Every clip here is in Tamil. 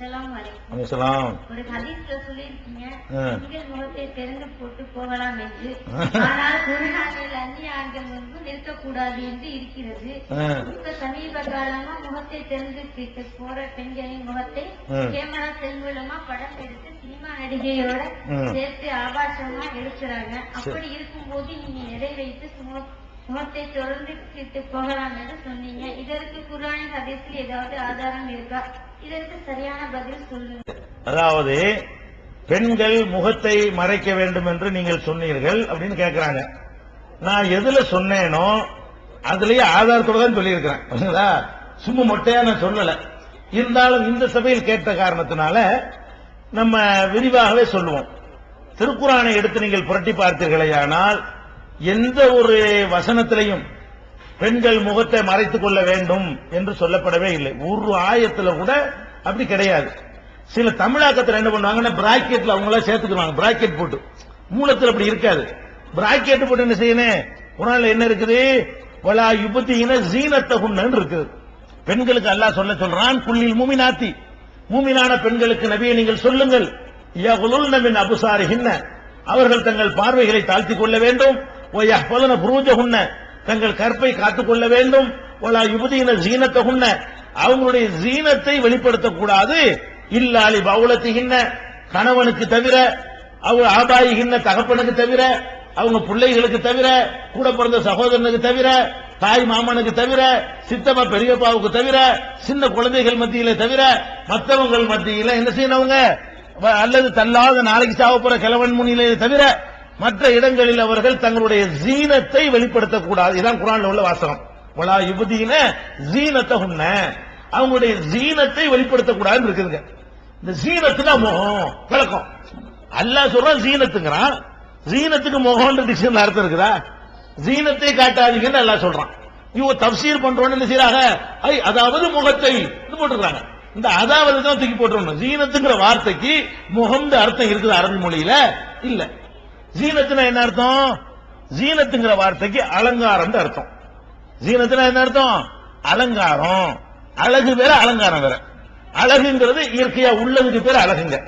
அஸ்ஸலாமு அலைக்கும் அலிஸ்லாம் ஒரு ஹதீஸ்ல சொல்லியிருக்கீங்க ஆ. பெண்கள் முகத்தை திறந்து போட்டு போகலாம் என்று ஆனால் அந்நிய ஆண்கள் முன்பு நிற்கக்கூடாது என்று இருக்கிறது. இப்ப சமீப காலமா முகத்தை திறந்து போற பெண்களின் முகத்தை. கேமரா செல் மூலமா படம் எடுத்து சினிமா நடிகையோட. சேர்த்து ஆபாசமா எடுக்கிறாங்க அப்படி இருக்கும்போது நீங்க எதை வைத்து சும- முகத்தை திறந்து போகலாம் என்று சொன்னீங்க. இதற்கு குரானி ஹதீஸில் ஏதாவது ஆதாரம் இருக்கா? இதற்கு சரியான பதில் சொல்லுங்க. அதாவது பெண்கள் முகத்தை மறைக்க வேண்டும் என்று நீங்கள் சொன்னீர்கள் அப்படின்னு கேட்கிறாங்க நான் எதுல சொன்னேனோ அதுலயே ஆதாரத்தோட தான் சொல்லியிருக்கிறேன். சும்மா மொட்டையா நான் சொல்லல. இருந்தாலும் இந்த சபையில் கேட்ட காரணத்தினால நம்ம விரிவாகவே சொல்லுவோம். திருக்குறானை எடுத்து நீங்கள் புரட்டி பார்த்தீர்களேயானால் எந்த ஒரு வசனத்திலையும் பெண்கள் முகத்தை மறைத்துக் கொள்ள வேண்டும் என்று சொல்லப்படவே இல்லை. ஒரு ஆயத்துல கூட அப்படி கிடையாது. சில தமிழாக்கத்தில் என்ன பண்ணுவாங்கன்னா பிராக்கெட்ல அவங்கள சேர்த்துக்குவாங்க பிராக்கெட் போட்டு. மூலத்தில் அப்படி இருக்காது. பிராக்கெட் போட்டு என்ன செய்யணும்? குரான்ல என்ன இருக்குது? வலா யுபத்தின ஜீனத்தகுன்னு இருக்குது. பெண்களுக்கு அல்லாஹ் சொல்ல சொல்றான் புள்ளில் மூமினாத்தி. மூமினான பெண்களுக்கு நபியை நீங்கள் சொல்லுங்கள். யகுலுல்ன அவர்கள் தங்கள் பார்வைகளை தாழ்த்திக் கொள்ள வேண்டும். ஒய்யஹ்பலன புரூஜகுன்ன தங்கள் கற்பை காத்துக் கொள்ள வேண்டும் ஒலா யுபதியின ஜீனத்தகுன்ன அவங்களுடைய ஜீனத்தை வெளிப்படுத்தக்கூடாது இல்லாலி பவுலத்திகின்ன கணவனுக்கு தவிர அவங்க ஆபாயிகின்ன தகப்பனுக்கு தவிர அவங்க பிள்ளைகளுக்கு தவிர கூட பிறந்த சகோதரனுக்கு தவிர தாய் மாமனுக்கு தவிர சித்தப்பா பெரியப்பாவுக்கு தவிர சின்ன குழந்தைகள் மத்தியில தவிர மற்றவங்கள் மத்தியில என்ன செய்யணவங்க வ- அல்லது தள்ளாத நாளைக்கு சாவ போற கிழவன் முன்னிலையை தவிர மற்ற இடங்களில் அவர்கள் தங்களுடைய ஜீனத்தை வெளிப்படுத்தக்கூடாது. இதான் குரான் உள்ள வாசகம். வலா யுபதியின ஜீனத்தை உண்ண அவங்களுடைய ஜீனத்தை வெளிப்படுத்தக்கூடாதுன்னு இருக்குதுங்க. இந்த ஜீனத்துனா முகம் விளக்கம். அல்லாஹ் சொல்றான் ஜீனத்துங்கிறான். ஜீனத்துக்கு முகம்ன்ற டிக்ஷன் அர்த்தம் இருக்குதா? ஜீனத்தை காட்டாதீங்கன்னு அல்லா சொல்றான். இவ தப்சீர் பண்றோம்னு என்ன செய்யறாங்க ஐ அதாவது முகத்தை இது இந்த அதாவது தான் தூக்கி போட்டுருணும் ஜீனத்துங்கிற வார்த்தைக்கு முகம்னு அர்த்தம் இருக்குது அரபி மொழியில. இல்லை. ஜீனத்துனா என்ன அர்த்தம்? ஜீனத்துங்கிற வார்த்தைக்கு அலங்காரம் அர்த்தம். ஜீனத்துனா என்ன அர்த்தம்? அலங்காரம். அழகு வேற அலங்காரம் வேற. அழகுங்கிறது இயற்கையா உள்ளதுக்கு பேர் அழகுங்க.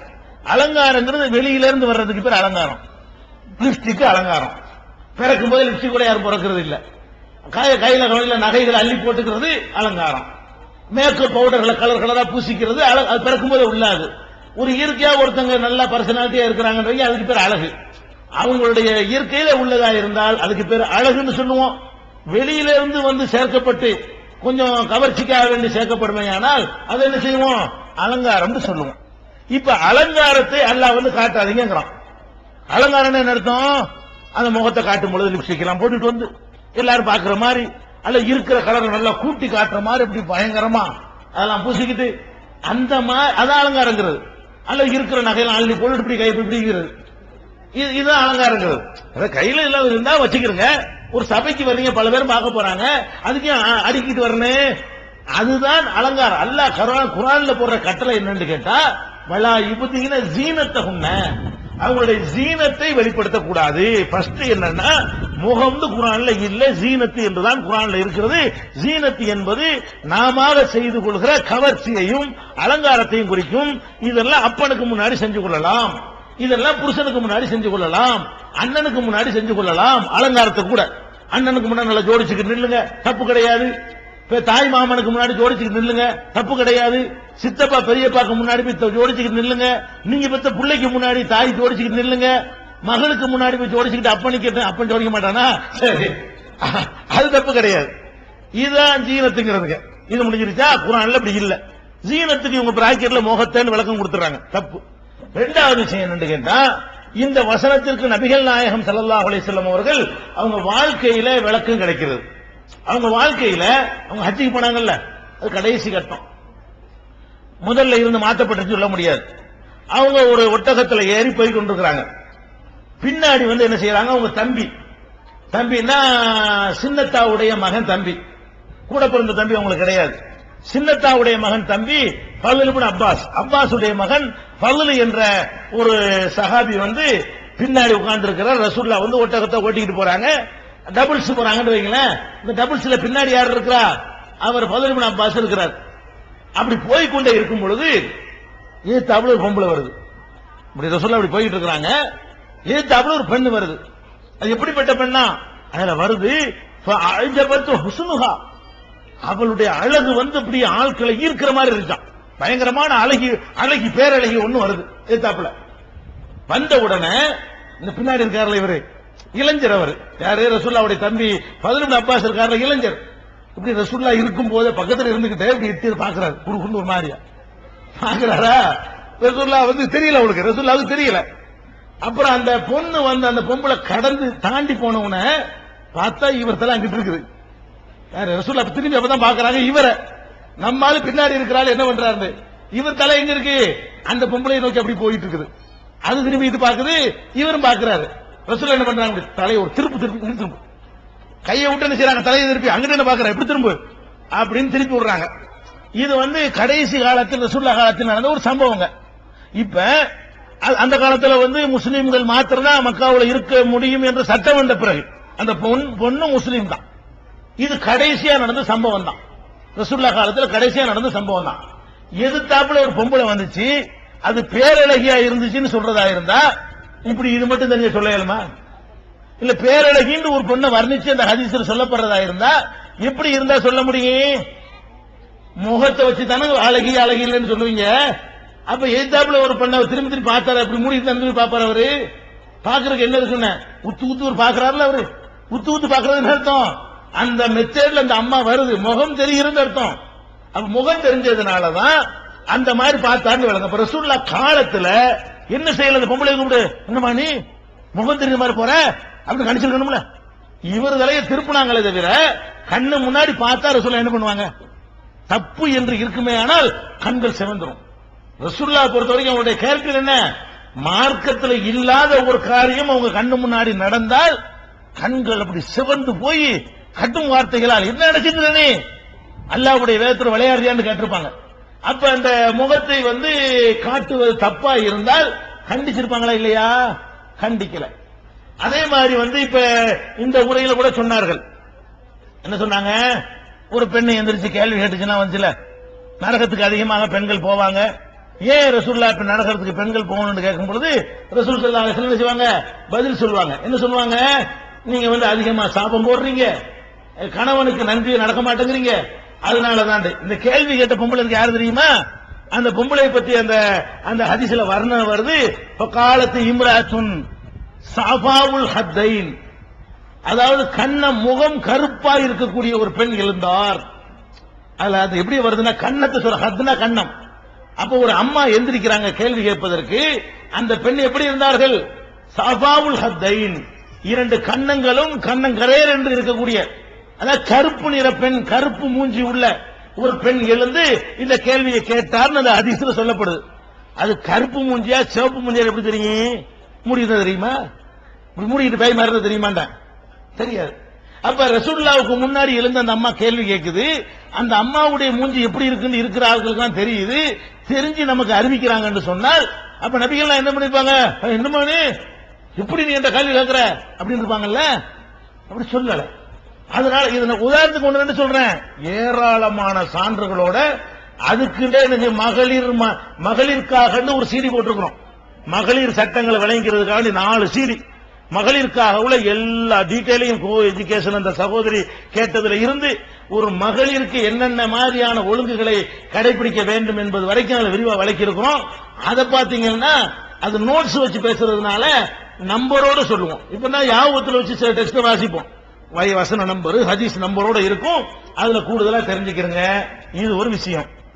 அலங்காரங்கிறது வெளியில இருந்து வர்றதுக்கு பேர் அலங்காரம். லிப்ஸ்டிக் அலங்காரம். பிறக்கும் போது லிப்ஸ்டிக் கூட யாரும் பிறக்கிறது இல்ல. கையில கையில கையில நகைகளை அள்ளி போட்டுக்கிறது அலங்காரம். மேக்கப் பவுடர்களை கலர் கலரா பூசிக்கிறது அது பிறக்கும் போது உள்ளாது. ஒரு இயற்கையா ஒருத்தங்க நல்லா பர்சனாலிட்டியா இருக்கிறாங்கன்றது அதுக்கு பேர் அழகு. அவங்களுடைய இயற்கையில உள்ளதா இருந்தால் அதுக்கு பேர் அழகுன்னு சொல்லுவோம். வெளியில இருந்து வந்து சேர்க்கப்பட்டு கொஞ்சம் கவர்ச்சிக்காக வேண்டி சேர்க்கப்படுமே ஆனால் அதை என்ன செய்வோம்? அலங்காரம்னு சொல்லுவோம். இப்ப அலங்காரத்தை அல்லாஹ் வந்து காட்டாதீங்கிறான் அலங்காரம் என்ன அர்த்தம்? அந்த முகத்தை காட்டும் பொழுது லிப்ஸ்டிக் எல்லாம் போட்டுட்டு வந்து எல்லாரும் பாக்குற மாதிரி அல்ல இருக்கிற கலர் நல்லா கூட்டி காட்டுற மாதிரி இப்படி பயங்கரமா அதெல்லாம் பூசிக்கிட்டு அந்த மாதிரி அதான் அலங்காரங்கிறது. அல்ல இருக்கிற நகையெல்லாம் அள்ளி போட்டு இப்படி கை இப்படி பிடிக்கிறது. இதுதான் அலங்காரங்கள். அத கையில இல்லாத இருந்தா வச்சுக்கிறங்க ஒரு சபைக்கு வர்றீங்க பல பேரும் பார்க்க போறாங்க. அதுக்கு ஏன் வரணும் அதுதான் அலங்காரம். அல்லாஹ் குரான் குரான்ல போடுற கட்டளை என்னன்னு கேட்டா வலா இபுத்தீன ஜீனத்தை உண்ண அவங்களுடைய ஜீனத்தை வெளிப்படுத்தக்கூடாது. ஃபர்ஸ்ட் என்னன்னா முகம்னு குரான்ல இல்ல ஜீனத்து என்றுதான் குரான்ல இருக்கிறது. ஜீனத்து என்பது நாம செய்து கொள்கிற கவர்ச்சியையும் அலங்காரத்தையும் குறிக்கும். இதெல்லாம் அப்பனுக்கு முன்னாடி செஞ்சு கொள்ளலாம். இதெல்லாம் புருஷனுக்கு முன்னாடி செஞ்சு கொள்ளலாம் அண்ணனுக்கு முன்னாடி செஞ்சு கொள்ளலாம் அலங்காரத்தை கூட. அண்ணனுக்கு முன்னாடி நல்லா ஜோடிச்சுக்கிட்டு நில்லுங்க தப்பு கிடையாது. தாய் மாமனுக்கு முன்னாடி ஜோடிச்சுக்கிட்டு நில்லுங்க தப்பு கிடையாது. சித்தப்பா பெரியப்பாக்கு முன்னாடி போய் ஜோடிச்சுக்கிட்டு நில்லுங்க. நீங்க பெத்த பிள்ளைக்கு முன்னாடி தாய் ஜோடிச்சுக்கிட்டு நில்லுங்க. மகளுக்கு முன்னாடி போய் ஜோடிச்சுக்கிட்டு அப்பனுக்கு அப்பன் ஜோடிக்க மாட்டானா? சரி. அது தப்பு கிடையாது. இதுதான் ஜீனத்துங்கிறதுங்க. இது முடிஞ்சிருச்சா? குரான்ல அப்படி இல்ல. ஜீனத்துக்கு இவங்க பிராக்கெட்ல மோகத்தேன்னு விளக்கம் கொடுத்துறாங்க தப்பு. ரெண்டாவது விஷயம் என்னன்னு கேட்டா இந்த வசனத்திற்கு நபிகள் நாயகம் ஸல்லல்லாஹு அலிசல்லம் அவர்கள் அவங்க வாழ்க்கையில விளக்கம் கிடைக்கிறது. அவங்க வாழ்க்கையில அவங்க ஹஜ்ஜிக்கு போனாங்கல்ல அது கடைசி கட்டம். முதல்ல இருந்து மாற்றப்பட்டு சொல்ல முடியாது. அவங்க ஒரு ஒட்டகத்தில் ஏறி போய் கொண்டிருக்கிறாங்க. பின்னாடி வந்து என்ன செய்யறாங்க அவங்க தம்பி. தம்பின்னா சின்னத்தாவுடைய மகன் தம்பி. கூட பிறந்த தம்பி அவங்களுக்கு கிடையாது. சின்னத்தாவுடைய மகன் தம்பி பல்லுபின் அப்பாஸ். அப்பாஸுடைய மகன் பல்லு என்ற ஒரு சஹாபி வந்து பின்னாடி உட்கார்ந்து இருக்கிறார் ரசூல்லா வந்து ஒட்டகத்தை ஓட்டிக்கிட்டு போறாங்க. டபுள்ஸ் போறாங்கன்னு வைங்களேன். இந்த டபுள்ஸ்ல பின்னாடி யார் இருக்கிறா? அவர் பல்லுபின் அப்பாஸ் இருக்கிறார். அப்படி போய்க்கொண்டே இருக்கும் பொழுது ஏத்தாப்புல ஒரு பொம்பளை வருது. இப்படி ரசூல்லா அப்படி போயிட்டு இருக்கிறாங்க. ஏத்தாப்புல ஒரு பெண்ணு வருது. அது எப்படிப்பட்ட பெண்ணா? அதுல வருது அழிஞ்சபத்து ஹுசுனுகா அவளுடைய அழகு வந்து அப்படி ஆட்களை ஈர்க்கிற மாதிரி இருக்கான் பயங்கரமான அழகி அழகி பேரழகி ஒண்ணு வருது. ஏத்தாப்புல வந்த உடனே இந்த பின்னாடி இருக்காருல இவரு? இளைஞர் அவர். யாரு? ரசூல்லாவுடைய தம்பி பதினெண்டு அப்பாஸ் இருக்காருல இளைஞர். இப்படி ரசூல்லா இருக்கும் போது பக்கத்துல இருந்துகிட்டே இப்படி எட்டி பாக்குறாரு. குறுகுண்டு ஒரு மாதிரியா. பாக்குறாரா? ரசூல்லா வந்து தெரியல அவளுக்கு. ரசூல்லாவுக்கு தெரியல. அப்புறம் அந்த பொண்ணு வந்து அந்த பொம்பளை கடந்து தாண்டி போனவன பார்த்தா இவர் தலை அங்கிட்டு இருக்குது. ரசூல் ரசூல்லா திரும்பி அப்பதான் பாக்குறாங்க இவரை. நம்மால பின்னாடி இருக்கிறாள் என்ன பண்றாரு இவர் தலை எங்க இருக்கு? அந்த பொம்பளை நோக்கி அப்படி போயிட்டு இருக்குது அது திரும்பி இது பாக்குது இவரும் பாக்குறாரு ரசூல்லா என்ன பண்றாங்க? தலையை ஒரு திருப்பு திருப்பி திரும்பு கையை விட்டு என்ன செய்யறாங்க தலையை திருப்பி அங்கிட்டு என்ன பாக்குற எப்படி திரும்பு. அப்படின்னு திருப்பி விடுறாங்க. இது வந்து கடைசி காலத்தில் ரசூல்லா காலத்தில் நடந்த ஒரு சம்பவங்க. இப்ப அந்த காலத்துல வந்து முஸ்லீம்கள் மாத்திரம் தான் மக்காவில் இருக்க முடியும் என்று சட்டம் வந்த பிறகு அந்த பொன் பொண்ணு முஸ்லீம் தான் இது கடைசியா நடந்த சம்பவம் தான் ரசுல்லா காலத்தில் கடைசியா நடந்த சம்பவம் தான் எதிர்த்தாப்புல ஒரு பொம்பளை வந்துச்சு அது பேரழகியா இருந்துச்சுன்னு சொல்றதா இருந்தா இப்படி இது மட்டும் தெரிஞ்ச சொல்ல இல்ல பேரழகின்னு ஒரு பொண்ணை வர்ணிச்சு அந்த ஹதீசர் சொல்லப்படுறதா இருந்தா எப்படி இருந்தா சொல்ல முடியும்? முகத்தை வச்சு தானே அழகி அழகி இல்லைன்னு சொல்லுவீங்க. அப்ப எதிர்த்தாப்புல ஒரு பொண்ணை திரும்பி திரும்பி பார்த்தாரு அப்படி மூடி திரும்பி பாப்பாரு அவரு. பாக்குறதுக்கு என்ன இருக்குன்னு? உத்து உத்து ஒரு பாக்குறாருல அவரு. உத்து உத்து பாக்குறதுன்னு அர்த்தம். அந்த மெத்தேட்ல அந்த அம்மா வருது. முகம் தெரிகிறது அர்த்தம். அப்ப முகம் தெரிஞ்சதுனாலதான் அந்த மாதிரி பார்த்தான்னு விளங்க அப்ப ரசூல்லா காலத்துல என்ன செய்யல அந்த பொம்பளை கும்பிடு என்னமா நீ? முகம் தெரிஞ்ச மாதிரி போற? அப்படின்னு கணிச்சிருக்கணும்ல இவர் தலையை திருப்பினாங்களே தவிர கண்ணு முன்னாடி பார்த்தா ரசூல்லா என்ன பண்ணுவாங்க? தப்பு என்று இருக்குமே ஆனால் கண்கள் சிவந்துரும். ரசுல்லா பொறுத்த வரைக்கும் அவருடைய கேரக்டர் என்ன? மார்க்கத்தில் இல்லாத ஒரு காரியம் அவங்க கண்ணு முன்னாடி நடந்தால் கண்கள் அப்படி சிவந்து போய் கட்டும் வார்த்தைகளால் என்ன நினைச்சிட்டு அல்லாவுடைய வேதத்தில் விளையாடுறியான்னு கேட்டிருப்பாங்க. அப்ப அந்த முகத்தை வந்து காட்டுவது தப்பா இருந்தால் கண்டிச்சிருப்பாங்களா இல்லையா? கண்டிக்கல. அதே மாதிரி வந்து இப்ப இந்த உரையில கூட சொன்னார்கள். என்ன சொன்னாங்க? ஒரு பெண்ணை எந்திரிச்சு கேள்வி கேட்டுச்சுன்னா வந்துச்சுல நரகத்துக்கு அதிகமாக பெண்கள் போவாங்க. ஏன் ரசூல்லா இப்ப நரகத்துக்கு பெண்கள் போகணும்னு கேட்கும் பொழுது ரசூல் சல்லா செய்வாங்க? பதில் சொல்லுவாங்க என்ன சொல்லுவாங்க நீங்க வந்து அதிகமா சாபம் போடுறீங்க. கணவனுக்கு நன்றி நடக்க மாட்டேங்கிறீங்க. அதனாலதான் இந்த கேள்வி கேட்ட பொம்பளைக்கு யாரு தெரியுமா? அந்த பொம்பளை பத்தி அந்த அந்த ஹதிசில வர்ணனை வருது. காலத்து இம்ராசுன் சாபாவுல் ஹத்தைன். அதாவது கண்ண முகம் கருப்பா இருக்கக்கூடிய ஒரு பெண் எழுந்தார். அதுல அது எப்படி வருதுன்னா கண்ணத்தை சொல்ற ஹத்னா கண்ணம். அப்ப ஒரு அம்மா எந்திரிக்கிறாங்க கேள்வி கேட்பதற்கு. அந்த பெண் எப்படி இருந்தார்கள்? சபாவுல் ஹத்தைன். இரண்டு கண்ணங்களும் கண்ணங்கரேர் என்று இருக்கக்கூடிய அதாவது கருப்பு நிற பெண் கருப்பு மூஞ்சி உள்ள ஒரு பெண் எழுந்து இந்த கேள்வியை கேட்டார்னு அந்த அதிசயம் சொல்லப்படுது. அது கருப்பு மூஞ்சியா சிவப்பு மூஞ்சியா எப்படி தெரியும்? முடியுது தெரியுமா? இப்படி மூடிட்டு பேய் மாறுறது தெரியுமாண்டா தெரியாது. அப்ப ரசூல்லாவுக்கு முன்னாடி எழுந்த அந்த அம்மா கேள்வி கேட்குது அந்த அம்மாவுடைய மூஞ்சி எப்படி இருக்குன்னு இருக்கிற ஆளுகளுக்கு தான் தெரியுது. தெரிஞ்சு நமக்கு அறிவிக்கிறாங்கன்னு சொன்னால் அப்ப நபிகள்லாம் என்ன பண்ணிருப்பாங்க? "அஹ், எப்படி நீ என்ற கேள்வி கேட்கிற? அப்படின்னு இருப்பாங்கல்ல? அப்படி சொல்லலை. அதனால இது உதாரணத்துக்கு ஒன்று ரெண்டு சொல்றேன். ஏராளமான சான்றுகளோட அதுக்குண்டே எனக்கு மகளிர் ம- மகளிருக்காக ஒரு சீடி போட்டிருக்கிறோம். மகளிர் சட்டங்களை விளங்கிறதுக்காக நாலு சீடி. மகளிருக்காக உள்ள எல்லா டீட்டெயிலையும் கோ எஜுகேஷன் அந்த சகோதரி கேட்டதுல இருந்து ஒரு மகளிருக்கு என்னென்ன மாதிரியான ஒழுங்குகளை கடைபிடிக்க வேண்டும் என்பது வரைக்கும் அதுல விரிவாக விளக்கியிருக்கிறோம். அதை பாத்தீங்கன்னா அது நோட்ஸ் வச்சு பேசுறதுனால நம்பரோடு சொல்லுவோம். இப்ப நான் யாபத்தில் வச்சு சில டெஸ்ட் வாசிப்போம். வசன நம்பர் ஹதீஸ் நம்பரோட இருக்கும். அதுல கூடுதலா தெரிஞ்சுக்கிறங்க. இது ஒரு விஷயம்.